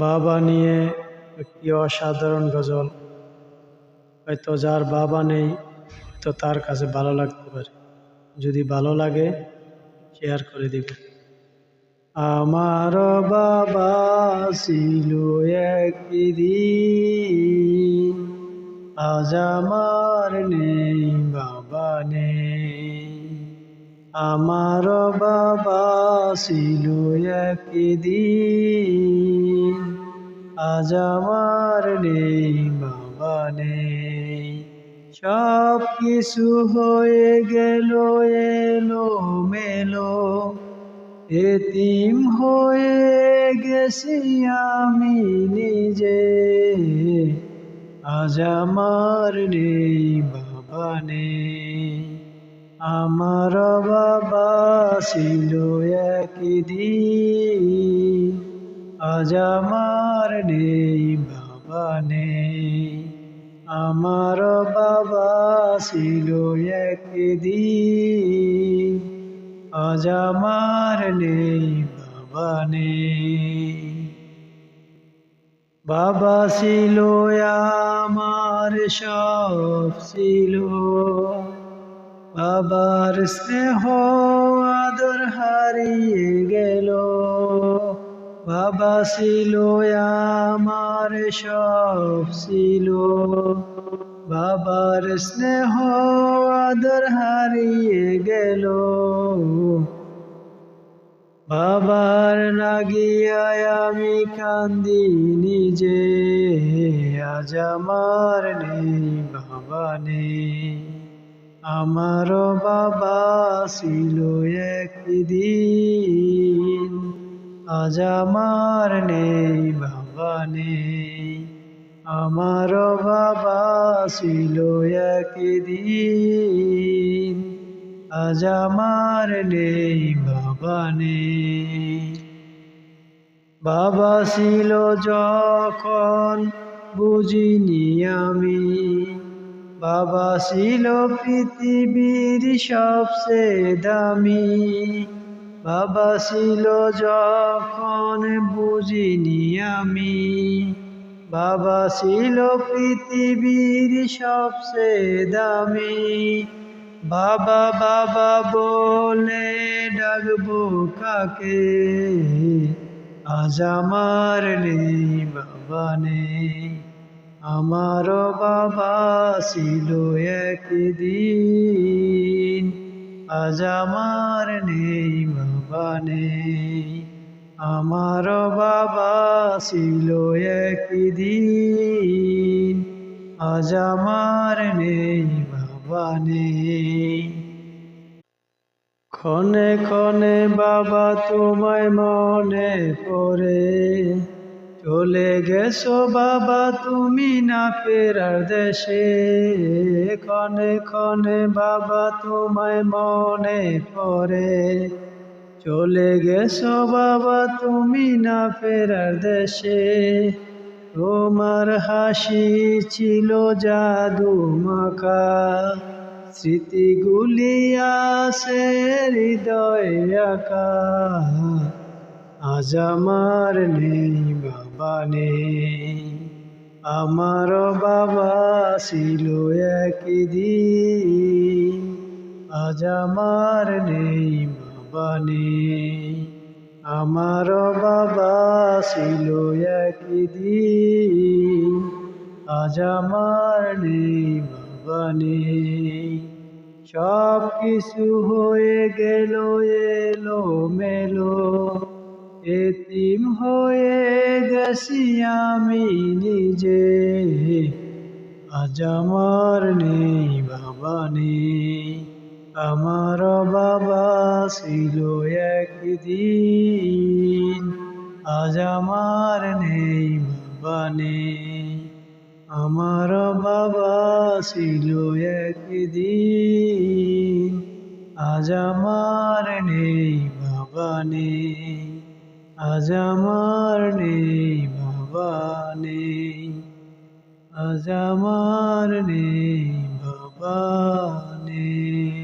বাবা নিয়ে একটি অসাধারণ গজল। হয়তো যার বাবা নেই, হয়তো তার কাছে ভালো লাগতে পারে। যদি ভালো লাগে শেয়ার করে দিবে। আমার বাবা ছিল একদিন, আজ আমার নেই, বাবা নেই। আমার বাবা ছিল একদিন আজ আমার নেই, বাবা নেই। সব কিছু হয়ে গেল, এলো, মেলো। এতিম হয়ে গেছি আমি নিজে। আজ আমার নেই, বাবা নেই। আমার বাবা ছিল একদিন। আজ আমার নেই, বাবা নেই। আমার বাবা ছিল একদিন। আজ আমার নেই, বাবা নেই। বাবা ছিল, আমার সব ছিল। বাবার স্নেহ আদর হারিয়ে গেল। বাবা ছিল আমার সব ছিল। বাবার স্নেহ আদর হারিয়ে গেল। বাবার লাগিয়ায় আমি কান্দি নিজে। আজ আমার নেই বাবা নেই। আমার বাবা ছিল একদিন। আজ আমার নেই, বাবা নেই। আমার বাবা ছিল একদিন। আজ আমার নেই, বাবা নেই। বাবা ছিল যখন, বুঝিনি আমি। বাবা ছিল পৃথিবীর সবচেয়ে দামি। বাবা ছিল যখন বুঝিনি আমি। বাবা ছিল পৃথিবীর সবচেয়ে দামি। বাবা বাবা বলে ডাকবো কাকে? আজ আমার নেই, বাবা নেই। আমার বাবা ছিল একদিন। আজ আমার নেই। নেই আমার বাবা ছিল একদিন, আজ আমার নেই, বাবা নেই। ক্ষণে ক্ষণে বাবা তোমায় মনে পড়ে, চলে গেছো বাবা তুমি না ফেরার দেশে। ক্ষণে ক্ষণে বাবা তোমায় মনে পড়ে চলে গেছো বাবা, তুমি না ফেরার দেশে। তোমার হাসি ছিল জাদু মাখা। স্মৃতিগুলি আছে হৃদয় আজ আমার নেই, বাবা নেই। আমার বাবা ছিল একদিন। আজ আমার নেই বাবা নেই আমার বাবা ছিল একদিন আজ আমার নেই বাবা সব কিছু হয়ে গেল, এলো, মেলো। এতিম হয়ে গেছি আমি নিজে। আজ আমার নেই বাবা আমার বাবা ছিল একদিন, আজ আমার নেই বাবা নেই আমার বাবা ছিল একদিন, আজ আমার নেই বাবা নেই আজ আমার নেই বাবা নেই আজ আমার নেই বাবা নেই